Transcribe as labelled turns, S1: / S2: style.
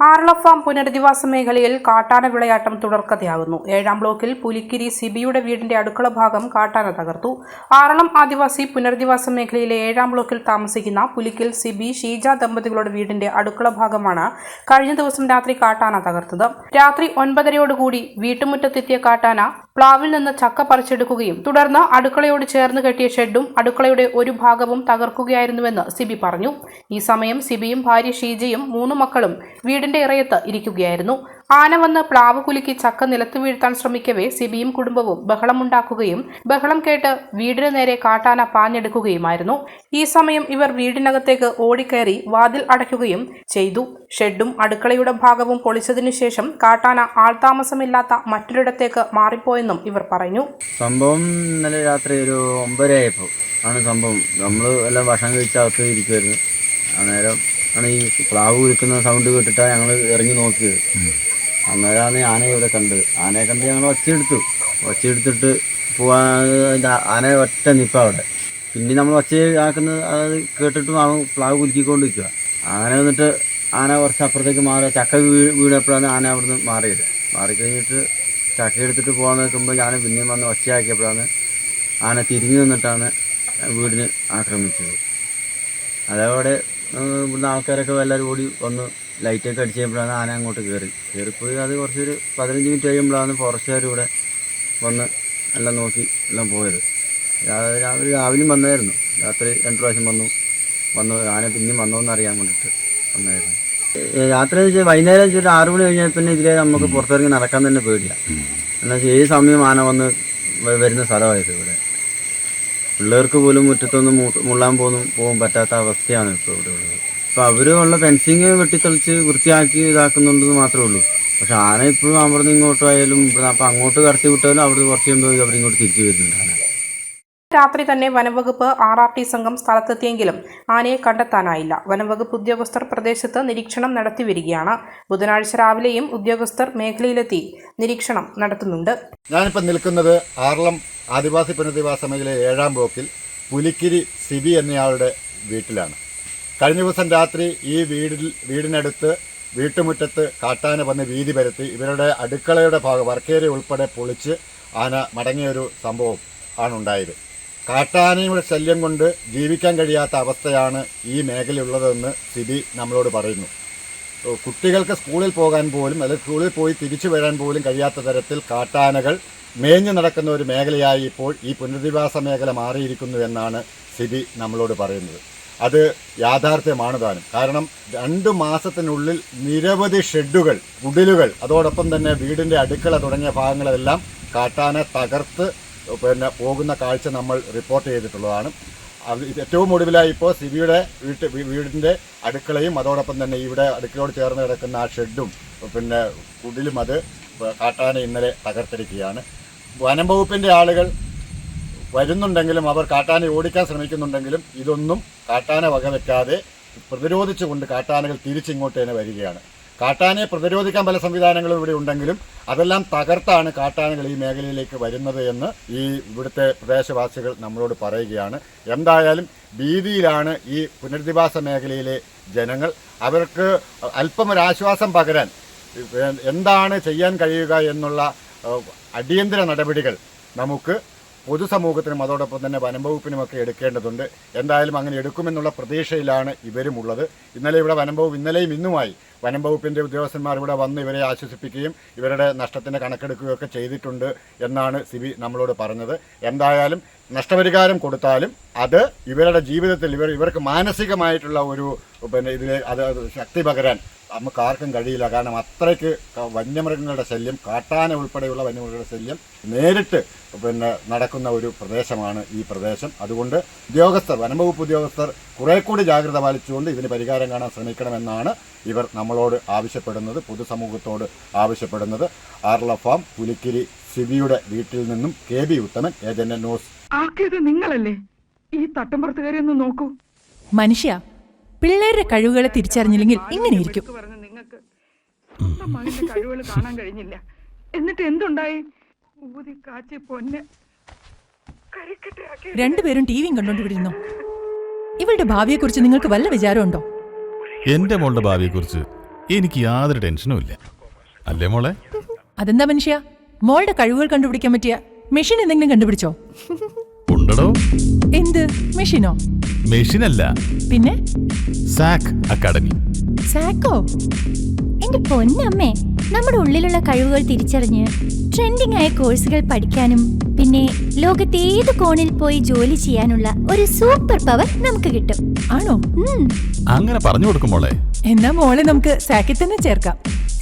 S1: ആറള farm പുനരധിവാസ മേഖലയിൽ കാട്ടാന വിളയാട്ടം തുടർക്കഥയാകുന്നു. ഏഴാം ബ്ലോക്കിൽ പുലിക്കിരി സിബിയുടെ വീടിന്റെ അടുക്കള ഭാഗം കാട്ടാന തകർത്തു. ആറളം ആദിവാസി പുനരധിവാസ മേഖലയിലെ ഏഴാം ബ്ലോക്കിൽ താമസിക്കുന്ന പുലിക്കിൽ സിബി ഷീജ ദമ്പതികളുടെ വീടിന്റെ അടുക്കള ഭാഗമാണ് കഴിഞ്ഞ ദിവസം രാത്രി കാട്ടാന തകർത്തത്. രാത്രി ഒൻപതരയോടുകൂടി വീട്ടുമുറ്റത്തെത്തിയ കാട്ടാന പ്ലാവിൽ നിന്ന് ചക്ക പറിച്ചെടുക്കുകയും തുടർന്ന് അടുക്കളയോട് ചേർന്ന് കെട്ടിയ ഷെഡും അടുക്കളയുടെ ഒരു ഭാഗവും തകർക്കുകയായിരുന്നുവെന്ന് സിബി പറഞ്ഞു. ഈ സമയം സിബിയും ഭാര്യ ഷീജയും മൂന്ന് മക്കളും വീടിന്റെ ഇറയത്ത് ഇരിക്കുകയായിരുന്നു. ആന വന്ന് പ്ലാവ് കുലുക്കി ചക്ക നിലത്തു വീഴ്ത്താൻ ശ്രമിക്കവേ സിബിയും കുടുംബവും ബഹളമുണ്ടാക്കുകയും ബഹളം കേട്ട് വീടിനു നേരെ കാട്ടാന പാഞ്ഞെടുക്കുകയുമായിരുന്നു. ഈ സമയം ഇവർ വീടിനകത്തേക്ക് ഓടിക്കയറി വാതിൽ അടയ്ക്കുകയും ചെയ്തു. ഷെഡും അടുക്കളയുടെ ഭാഗവും പൊളിച്ചതിനു ശേഷം കാട്ടാന ആൾതാമസമില്ലാത്ത മറ്റൊരിടത്തേക്ക് മാറിപ്പോയെന്നും ഇവർ പറഞ്ഞു.
S2: സംഭവം ഇന്നലെ രാത്രി ഒരു ഒമ്പതരയായപ്പോൾ ആണ് സംഭവം. നമ്മൾ എല്ലാം ഭക്ഷണം കഴിച്ച് അകത്ത് ഇരിക്കുമായിരുന്നു നേരം ആണ് ഈ പ്ലാവ് വിൽക്കുന്ന സൗണ്ട് കേട്ടിട്ടാണ് ഞങ്ങൾ ഇറങ്ങി നോക്കിയത്. അന്നേരമാണ് ആനയെ ഇവിടെ കണ്ടത്. ആനയെ കണ്ട് ഞങ്ങൾ ഒച്ചയെടുത്തു. ഒച്ചയെടുത്തിട്ട് പോവാ ആന ഒറ്റ നിപ്പ അവിടെ. പിന്നെ നമ്മൾ ഒച്ച ആക്കുന്നത് അത് കേട്ടിട്ടും അവൻ പ്ലാവ് കുലുക്കിക്കൊണ്ട് നിൽക്കുക ആന വന്നിട്ട് ആന കുറച്ച് അപ്പുറത്തേക്ക് മാറി ചക്ക വീ വീണപ്പോഴാണ് ആന അവിടുന്ന് മാറിയത്. മാറിക്കഴിഞ്ഞിട്ട് ചക്ക എടുത്തിട്ട് പോകാൻ നിൽക്കുമ്പോൾ ഞാൻ പിന്നെയും വന്ന് ഒച്ചയാക്കിയപ്പോഴാണ് ആന തിരിഞ്ഞു നിന്നിട്ടാണ് വീടിന് ആക്രമിച്ചത്. അതേപോലെ ഇവിടുന്ന് ആൾക്കാരൊക്കെ എല്ലാവരും ഓടി വന്ന് ലൈറ്റൊക്കെ അടിച്ച് കഴിയുമ്പോഴാണ് ആന അങ്ങോട്ട് കയറി. കയറിപ്പോയി അത് കുറച്ചൊരു പതിനഞ്ച് മിനിറ്റ് കഴിയുമ്പോഴാണ് ഫോറസ്റ്റുകാർ ഇവിടെ വന്ന് എല്ലാം നോക്കി എല്ലാം പോയത്. രാവിലെ രാവിലെയും വന്നായിരുന്നു. രാത്രി രണ്ട് പ്രാവശ്യം വന്നു. വന്നു. ആന പിന്നെയും വന്നോന്ന് അറിയാൻ വേണ്ടിയിട്ട് വന്നായിരുന്നു. യാത്ര രാത്രി എന്ന് വെച്ചാൽ വൈകുന്നേരം വെച്ചാൽ ആറ് മണി കഴിഞ്ഞാൽ പിന്നെ ഇതിലെ നമുക്ക് പുറത്തിറങ്ങി നടക്കാൻ തന്നെ പേടിയാണ് എന്നാൽ ഏത് സമയം ആന വന്ന് വരുന്ന സ്ഥലമായത് ഇവിടെ? പിള്ളേർക്ക് പോലും മുറ്റത്തൊന്നും മുള്ളാൻ പോകുന്നു പോകാൻ പറ്റാത്ത അവസ്ഥയാണ് ഇപ്പോൾ ഇവിടെ ഉള്ളത്. അപ്പോൾ അവർ ഉള്ള ഫെൻസിങ് വെട്ടിത്തെളിച്ച് വൃത്തിയാക്കി ഇതാക്കുന്നുണ്ടെന്ന് മാത്രമേ ഉള്ളൂ. പക്ഷെ ആന ഇപ്പോഴും അവിടുന്ന് ഇങ്ങോട്ടും ആയാലും അപ്പൊ അപ്പം അങ്ങോട്ട് കടത്തി വിട്ടാലും അവിടെ കുറച്ച് കഴിയുമ്പോൾ അവരിങ്ങോട്ട് തിരിച്ചു വരുന്നുണ്ട് ആന.
S1: രാത്രി തന്നെ വനംവകുപ്പ് ആർ ആർ ടി സംഘം സ്ഥലത്തെത്തിയെങ്കിലും ആനയെ കണ്ടെത്താനായില്ല. വനംവകുപ്പ് ഉദ്യോഗസ്ഥർ പ്രദേശത്ത് നിരീക്ഷണം നടത്തി വരികയാണ് ബുധനാഴ്ച രാവിലെയും ഉദ്യോഗസ്ഥർ മേഖലയിലെത്തി നിരീക്ഷണം നടത്തുന്നുണ്ട്.
S3: ഞാനിപ്പോൾ നിൽക്കുന്നത് ആറളം ആദിവാസി പുനരധിവാസ മേഖല ഏഴാം ബ്ലോക്കിൽ പുലിക്കിരി സിബി എന്നയാളുടെ വീട്ടിലാണ്. കഴിഞ്ഞ ദിവസം രാത്രി ഈ വീടിൽ വീടിനടുത്ത് വീട്ടുമുറ്റത്ത് കാട്ടാന വന്ന് വീതി പരത്തി. ഇവരുടെ അടുക്കളയുടെ ഭാഗം വർക്കേരി ഉൾപ്പെടെ പൊളിച്ച് ആന മടങ്ങിയൊരു സംഭവം ആണ് ഉണ്ടായത് കാട്ടാനയുടെ ശല്യം കൊണ്ട് ജീവിക്കാൻ കഴിയാത്ത അവസ്ഥയാണ് ഈ മേഖലയുള്ളതെന്ന് സിബി നമ്മളോട് പറയുന്നു. കുട്ടികൾക്ക് സ്കൂളിൽ പോകാൻ പോലും അല്ലെങ്കിൽ സ്കൂളിൽ പോയി തിരിച്ചു വരാൻ പോലും കഴിയാത്ത തരത്തിൽ കാട്ടാനകൾ മേഞ്ഞു നടക്കുന്ന ഒരു മേഖലയായി ഇപ്പോൾ ഈ പുനരധിവാസ മേഖല മാറിയിരിക്കുന്നു എന്നാണ് സിബി നമ്മളോട് പറയുന്നത്. അത് യാഥാർത്ഥ്യമാണ് താനും. കാരണം രണ്ട് മാസത്തിനുള്ളിൽ നിരവധി ഷെഡുകൾ കുടിലുകൾ അതോടൊപ്പം തന്നെ വീടിന്റെ അടുക്കള തുടങ്ങിയ ഭാഗങ്ങളെല്ലാം കാട്ടാന തകർത്ത് പിന്നെ പോകുന്ന കാഴ്ച നമ്മൾ റിപ്പോർട്ട് ചെയ്തിട്ടുള്ളതാണ്. ഏറ്റവും ഒടുവിലായി ഇപ്പോൾ സിബിയുടെ വീട്ട് വീടിന്റെ അടുക്കളയും അതോടൊപ്പം തന്നെ ഇവിടെ അടുക്കളയോട് ചേർന്ന് കിടക്കുന്ന ആ ഷെഡും പിന്നെ കുടിലും അത് കാട്ടാന ഇന്നലെ തകർത്തിരിക്കുകയാണ്. വനം വകുപ്പിന്റെ ആളുകൾ വരുന്നുണ്ടെങ്കിലും അവർ കാട്ടാനെ ഓടിക്കാൻ ശ്രമിക്കുന്നുണ്ടെങ്കിലും ഇതൊന്നും കാട്ടാന വകവെക്കാതെ പ്രതിരോധിച്ചുകൊണ്ട് കാട്ടാനകൾ തിരിച്ചിങ്ങോട്ട് തന്നെ വരികയാണ്. കാട്ടാനയെ പ്രതിരോധിക്കാൻ പല സംവിധാനങ്ങളും ഇവിടെ ഉണ്ടെങ്കിലും അതെല്ലാം തകർത്താണ് കാട്ടാനകൾ ഈ മേഖലയിലേക്ക് വരുന്നത് എന്ന് ഈ ഇവിടുത്തെ പ്രദേശവാസികൾ നമ്മളോട് പറയുകയാണ്. എന്തായാലും ഭീതിയിലാണ് ഈ പുനരധിവാസ മേഖലയിലെ ജനങ്ങൾ. അവർക്ക് അല്പം ഒരു ആശ്വാസം പകരാൻ എന്താണ് ചെയ്യാൻ കഴിയുക എന്നുള്ള അടിയന്തര നടപടികൾ നമുക്ക് പൊതുസമൂഹത്തിനും അതോടൊപ്പം തന്നെ വനംവകുപ്പിനുമൊക്കെ എടുക്കേണ്ടതുണ്ട്. എന്തായാലും അങ്ങനെ എടുക്കുമെന്നുള്ള പ്രതീക്ഷയിലാണ് ഇവരുമുള്ളത്. ഇന്നലെ ഇവിടെ വനംവകുപ്പ് ഇന്നലെയും ഇന്നുമായി വനംവകുപ്പിന്റെ ഉദ്യോഗസ്ഥന്മാർ ഇവിടെ വന്ന് ഇവരെ ആശ്വസിപ്പിക്കുകയും ഇവരുടെ നഷ്ടത്തിന്റെ കണക്കെടുക്കുകയൊക്കെ ചെയ്തിട്ടുണ്ട് എന്നാണ് സിബി നമ്മളോട് പറഞ്ഞത്. എന്തായാലും നഷ്ടപരിഹാരം കൊടുത്താലും അത് ഇവരുടെ ജീവിതത്തിൽ ഇവർ ഇവർക്ക് മാനസികമായിട്ടുള്ള ഒരു പിന്നെ ഇതിൽ അത് ശക്തി പകരാൻ നമുക്ക് ആർക്കും കഴിയില്ല. കാരണം അത്രയ്ക്ക് വന്യമൃഗങ്ങളുടെ ശല്യം കാട്ടാന ഉൾപ്പെടെയുള്ള വന്യമൃഗങ്ങളുടെ ശല്യം നേരിട്ട് പിന്നെ നടക്കുന്ന ഒരു പ്രദേശമാണ് ഈ പ്രദേശം. അതുകൊണ്ട് ഉദ്യോഗസ്ഥർ വനംവകുപ്പ് ഉദ്യോഗസ്ഥർ കുറെ കൂടി ജാഗ്രത പാലിച്ചുകൊണ്ട് ഇതിന് പരിഹാരം കാണാൻ ശ്രമിക്കണമെന്നാണ് ഇവർ നമ്മളോട് ആവശ്യപ്പെടുന്നത് പൊതുസമൂഹത്തോട് ആവശ്യപ്പെടുന്നത്. ആർല ഫാം പുലിക്കിരി സിബിയുടെ വീട്ടിൽ നിന്നും K B Uthaman agent news
S4: ആക്കിയത് നിങ്ങളല്ലേ? ഈ തട്ടമ്പുറത്തുകാരി ഒന്ന് നോക്കൂ.
S5: മനുഷ്യ പിള്ളേരുടെ കഴിവുകളെ തിരിച്ചറിഞ്ഞില്ലെങ്കിൽ ഇങ്ങനെയിരിക്കും.
S4: നിങ്ങൾക്ക് കഴിവുകൾ കാണാൻ കഴിഞ്ഞില്ല. എന്നിട്ട് എന്തുണ്ടായി? ഊതി കാച്ചി പൊന്ന്. കരിക്കട്ടയാക്കി
S5: രണ്ടുപേരും ടിവിയും കണ്ടോണ്ടിരുന്നു ഇവളുടെ ഭാവിയെ കുറിച്ച് നിങ്ങൾക്ക് വല്ല വിചാരമുണ്ടോ?
S6: എന്റെ മോളുടെ ഭാവിയെ കുറിച്ച് എനിക്ക് യാതൊരു ടെൻഷനും ഇല്ല. അല്ലേ മോളെ?
S5: അതെന്താ മനുഷ്യ? മോളുടെ കഴിവുകൾ കണ്ടുപിടിക്കാൻ പറ്റിയ മെഷീൻ എന്തെങ്കിലും കണ്ടുപിടിച്ചോ?
S6: ഉണ്ടടോ.
S5: എന്ത്? മെഷീനോ?
S6: മെഷീനല്ല.
S5: പിന്നെ?
S6: സാക് അക്കാഡമി.
S5: സാക്കോ?
S7: എന്റെ പൊന്നമ്മേ നമ്മുടെ ഉള്ളിലുള്ള കഴിവുകൾ തിരിച്ചറിഞ്ഞ് ട്രെൻഡിംഗ് ആയ കോഴ്സുകൾ പഠിക്കാനും പിന്നെ ലോകത്തെ ഏത് കോണിൽ പോയി ജോലി ചെയ്യാനുള്ള ഒരു സൂപ്പർ പവർ നമുക്ക് കിട്ടും.
S5: ആണോ?
S6: അങ്ങനെ പറഞ്ഞു കൊടുക്കും മോളെ.
S5: എന്നാ മോളെ നമുക്ക് സാക്കിൽ തന്നെ ചേർക്കാം.